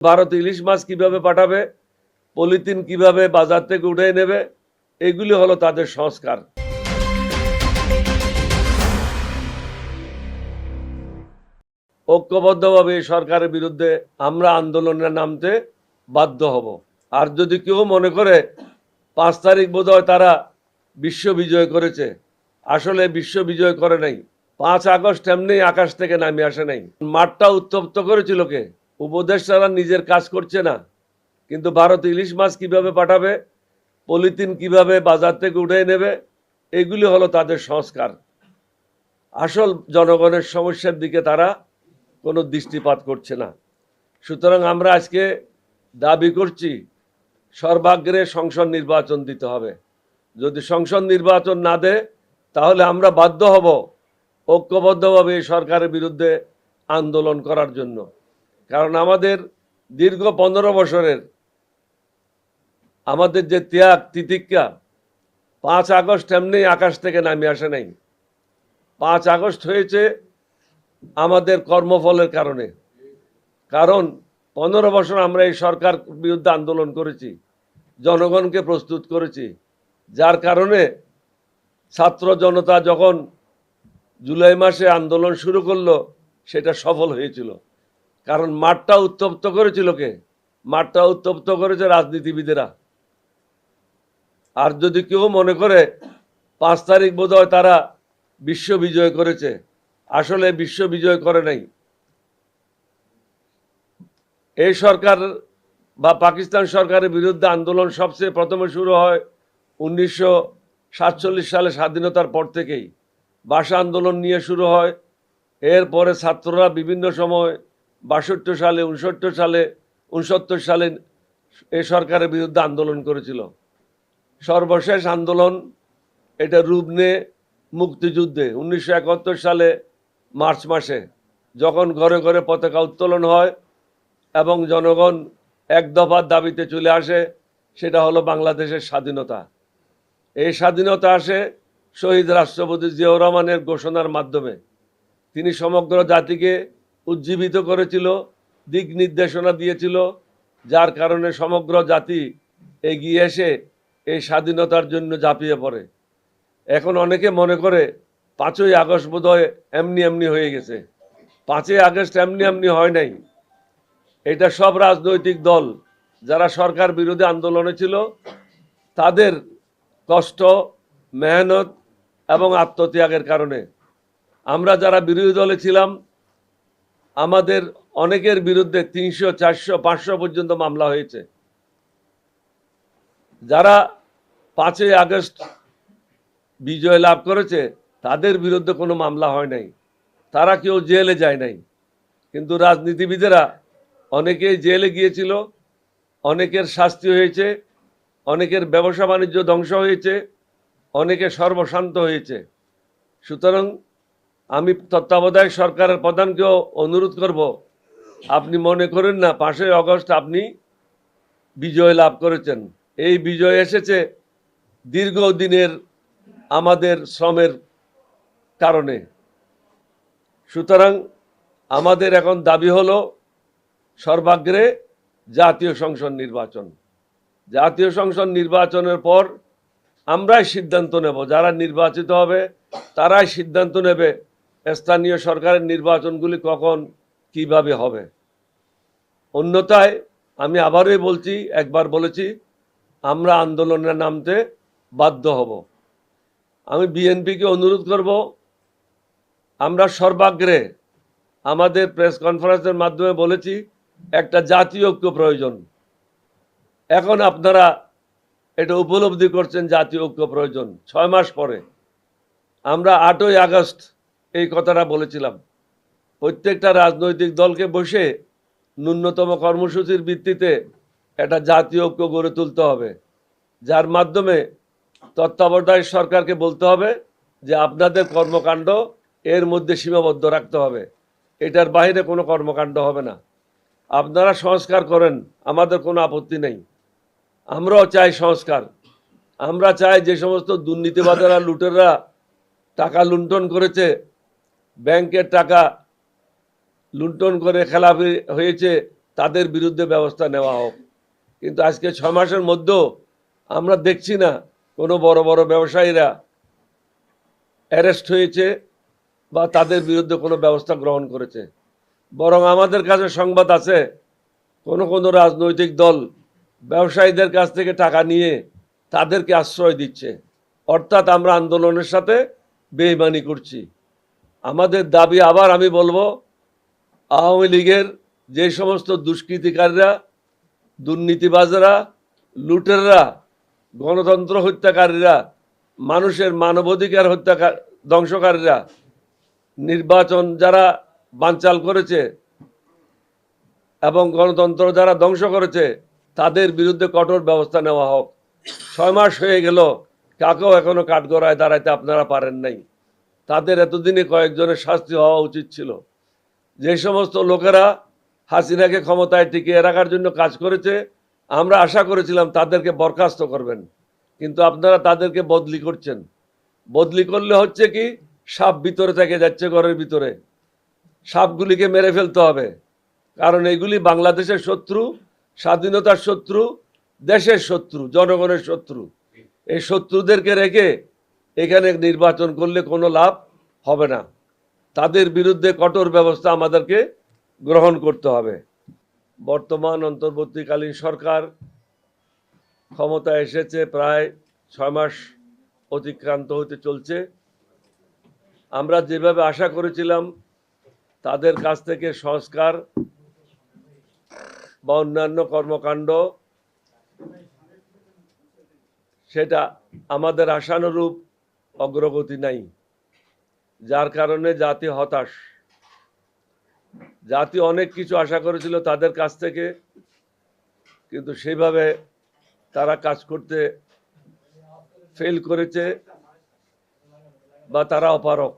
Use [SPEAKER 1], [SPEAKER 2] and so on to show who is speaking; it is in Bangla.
[SPEAKER 1] ভারত ইলিশ মাছ কীভাবে পাঠাবে, পলিথিন কীভাবে বাজার থেকে উঠে নেবে, এগুলি হলো তাদের সংস্কার। ঐক্যবদ্ধভাবে এই সরকারের বিরুদ্ধে আমরা আন্দোলনে নামতে বাধ্য হব। আর যদি কেউ মনে করে পাঁচ তারিখ বোধহয় তারা বিশ্ব বিজয় করেছে, আসলে বিশ্ব বিজয় করে নাই, পাঁচ আগস্ট এমনি আকাশ থেকে নামে আসে নাই। মাঠটা উত্তপ্ত করেছিল কে? উপদেষ্টারা নিজের কাজ করছে না। কিন্তু ভারত ইলিশ মাছ কীভাবে পাঠাবে, পলিথিন কীভাবে বাজার থেকে উঠে নেবে, এগুলি হলো তাদের সংস্কার। আসল জনগণের সমস্যার দিকে তারা কোনো দৃষ্টিপাত করছে না। সুতরাং আমরা আজকে দাবি করছি, সর্বাগ্রে সংসদ নির্বাচন দিতে হবে। যদি সংসদ নির্বাচন না দেয়, তাহলে আমরা বাধ্য হব ঐক্যবদ্ধভাবে এই সরকারের বিরুদ্ধে আন্দোলন করার জন্য। কারণ আমাদের দীর্ঘ পনেরো বছরের আমাদের যে ত্যাগ, তিতিক্ষা, পাঁচ আগস্ট এমনি আকাশ থেকে নামে আসে নাই। পাঁচ আগস্ট হয়েছে আমাদের কর্মফলের কারণে। কারণ পনেরো বছর আমরা এই সরকার বিরুদ্ধে আন্দোলন করেছি, জনগণকে প্রস্তুত করেছি। যার কারণে ছাত্র জনতা যখন জুলাই মাসে আন্দোলন শুরু করল, সেটা সফল হয়েছিল। কারণ মাঠটা উত্তপ্ত করেছিল কে? মাঠটা উত্তপ্ত করেছে রাজনীতিবিদেরা। আর যদি কেউ মনে করে পাঁচ তারিখ বোধহয় তারা বিশ্ব বিজয় করেছে, আসলে বিশ্ব বিজয় করে নাই। এই সরকার বা পাকিস্তান সরকারের বিরুদ্ধে আন্দোলন সবচেয়ে প্রথমে শুরু হয় উনিশশো সাতচল্লিশ সালে স্বাধীনতার পর থেকেই। ভাষা আন্দোলন নিয়ে শুরু হয়। এরপরে ছাত্ররা বিভিন্ন সময় বাষট্টি সালে উনসত্তর সালে উনসত্তর সালে এ সরকারের বিরুদ্ধে আন্দোলন করেছিল। সর্বশেষ আন্দোলন এটা রূপ নিয়ে মুক্তিযুদ্ধে, উনিশশো একাত্তর সালে মার্চ মাসে, যখন ঘরে ঘরে পতাকা উত্তোলন হয় এবং জনগণ এক দফার দাবিতে চলে আসে, সেটা হলো বাংলাদেশের স্বাধীনতা। এই স্বাধীনতা আসে শহীদ রাষ্ট্রপতি জিয়াউর রহমানের ঘোষণার মাধ্যমে। তিনি সমগ্র জাতিকে উজ্জীবিত করেছিল, দিক নির্দেশনা দিয়েছিল, যার কারণে সমগ্র জাতি এগিয়ে এসে এই স্বাধীনতার জন্য ঝাঁপিয়ে পড়ে। এখন অনেকে মনে করে পাঁচই আগস্ট বোধহয় এমনি এমনি হয়ে গেছে। পাঁচই আগস্ট এমনি এমনি হয় নাই। এটা সব রাজনৈতিক দল, যারা সরকার বিরোধী আন্দোলনে ছিল, তাদের কষ্ট, মেহনত এবং আত্মত্যাগের কারণে। আমরা যারা বিরোধী দলে ছিলাম আমাদের অনেকের বিরুদ্ধে তিনশো, চারশো, পাঁচশো পর্যন্ত মামলা হয়েছে। যারা পাঁচই আগস্ট বিজয় লাভ করেছে, তাদের বিরুদ্ধে কোনো মামলা হয় নাই। তারা কেউ জেলে যায় নাই। কিন্তু রাজনীতিবিদেরা অনেকেই জেলে গিয়েছিল, অনেকের শাস্তি হয়েছে, অনেকের ব্যবসা বাণিজ্য ধ্বংস হয়েছে, অনেকে সর্বশান্ত হয়েছে। সুতরাং আমি তত্ত্বাবধায়ক সরকারের প্রধানকেও অনুরোধ করব, আপনি মনে করেন না, পাঁচই অগস্ট আপনি বিজয় লাভ করেছেন। এই বিজয় এসেছে দীর্ঘদিনের আমাদের শ্রমের কারণে। সুতরাং আমাদের এখন দাবি হলো সর্বাগ্রে জাতীয় সংসদ নির্বাচন। জাতীয় সংসদ নির্বাচনের পর আমরাই সিদ্ধান্ত নেব, যারা নির্বাচিত হবে তারাই সিদ্ধান্ত নেবে স্থানীয় সরকারের নির্বাচনগুলি কখন কীভাবে হবে? অন্যথায় আমি আবারই বলছি, একবার বলেছি, আমরা আন্দোলনে নামতে বাধ্য হব। আমি বিএনপিকে অনুরোধ করব, আমরা সর্বাগ্রে আমাদের প্রেস কনফারেন্সের মাধ্যমে বলেছি, একটা জাতীয় ঐক্য প্রয়োজন। এখন আপনারা এটা উপলব্ধি করছেন জাতীয় ঐক্য প্রয়োজন। ছয় মাস পরে। আমরা আটই আগস্ট এই কথাটা বলেছিলাম। প্রত্যেকটা রাজনৈতিক দলকে বসে ন্যূনতম কর্মসূচির ভিত্তিতে একটা জাতীয় ঐক্য গড়ে তুলতে হবে। যার মাধ্যমে তত্ত্বাবধায়ক সরকারকে বলতে হবে যে আপনাদের কর্মকাণ্ড এর মধ্যে সীমাবদ্ধ রাখতে হবে। এটার বাইরে কোনো কর্মকাণ্ড হবে না। আপনারা সংস্কার করেন, আমাদের কোনো আপত্তি নেই। আমরাও চাই সংস্কার। আমরা চাই যে সমস্ত দুর্নীতিবাদেরা লুটেরা টাকা লুণ্ঠন করেছে ব্যাংকের টাকা লুণ্ঠন করে খেলাপি হয়েছে, তাদের বিরুদ্ধে ব্যবস্থা নেওয়া হোক। কিন্তু আজকে ছ মাসের মধ্যেও আমরা দেখছি না কোনো বড় বড় ব্যবসায়ীরা অ্যারেস্ট হয়েছে বা তাদের বিরুদ্ধে কোনো ব্যবস্থা গ্রহণ করেছে। বরং আমাদের কাছে সংবাদ আছে, কোনো কোনো রাজনৈতিক দল ব্যবসায়ীদের কাছ থেকে টাকা নিয়ে তাদেরকে আশ্রয় দিচ্ছে। অর্থাৎ আমরা আন্দোলনের সাথে বেইমানি করছি। আমাদের দাবি আবার আমি বলব, আওয়ামী লীগের যে সমস্ত দুষ্কৃতিকারীরা, দুর্নীতিবাজরা, লুটেররা, গণতন্ত্র হত্যাকারীরা, মানুষের মানবাধিকার হত্যা ধ্বংসকারীরা, নির্বাচন যারা বানচাল করেছে এবং গণতন্ত্র যারা ধ্বংস করেছে, তাদের বিরুদ্ধে কঠোর ব্যবস্থা নেওয়া হোক। ছয় মাস হয়ে গেল, কাকেও এখনও কাঠগড়ায় দাঁড়াইতে আপনারা পারেন নাই। তাদের এতদিনে কয়েকজনের শাস্তি হওয়া উচিত ছিল। যে সমস্ত লোকেরা হাসিনাকে ক্ষমতায় টিকিয়ে রাখার জন্য কাজ করেছে, আমরা আশা করেছিলাম তাদেরকে বরখাস্ত করবেন। কিন্তু আপনারা তাদেরকে বদলি করছেন। বদলি করলে হচ্ছে কি, সাপ ভিতরে থেকে যাচ্ছে ঘরের ভিতরে। সাপগুলিকে মেরে ফেলতে হবে। কারণ এগুলি বাংলাদেশের শত্রু, স্বাধীনতার শত্রু, দেশের শত্রু, জনগণের শত্রু। এই শত্রুদেরকে রেখে এখানে নির্বাচন করলে কোনো লাভ হবে না। তাদের বিরুদ্ধে কঠোর ব্যবস্থা আমাদেরকে গ্রহণ করতে হবে। বর্তমান অন্তর্বর্তীকালীন সরকার ক্ষমতা এসেছে, প্রায় ছয় মাস অতিক্রান্ত হতে চলছে। আমরা যেভাবে আশা করেছিলাম, তাদের কাছ থেকে সংস্কার বা অন্যান্য কর্মকাণ্ড, সেটা আমাদের আশানুরূপ অগ্রগতি নাই। যার কারণে জাতি হতাশ। জাতি অনেক কিছু আশা করেছিল তাদের কাছ থেকে, কিন্তু সেইভাবে তারা কাজ করতে ফেল করেছে বা তারা অপারক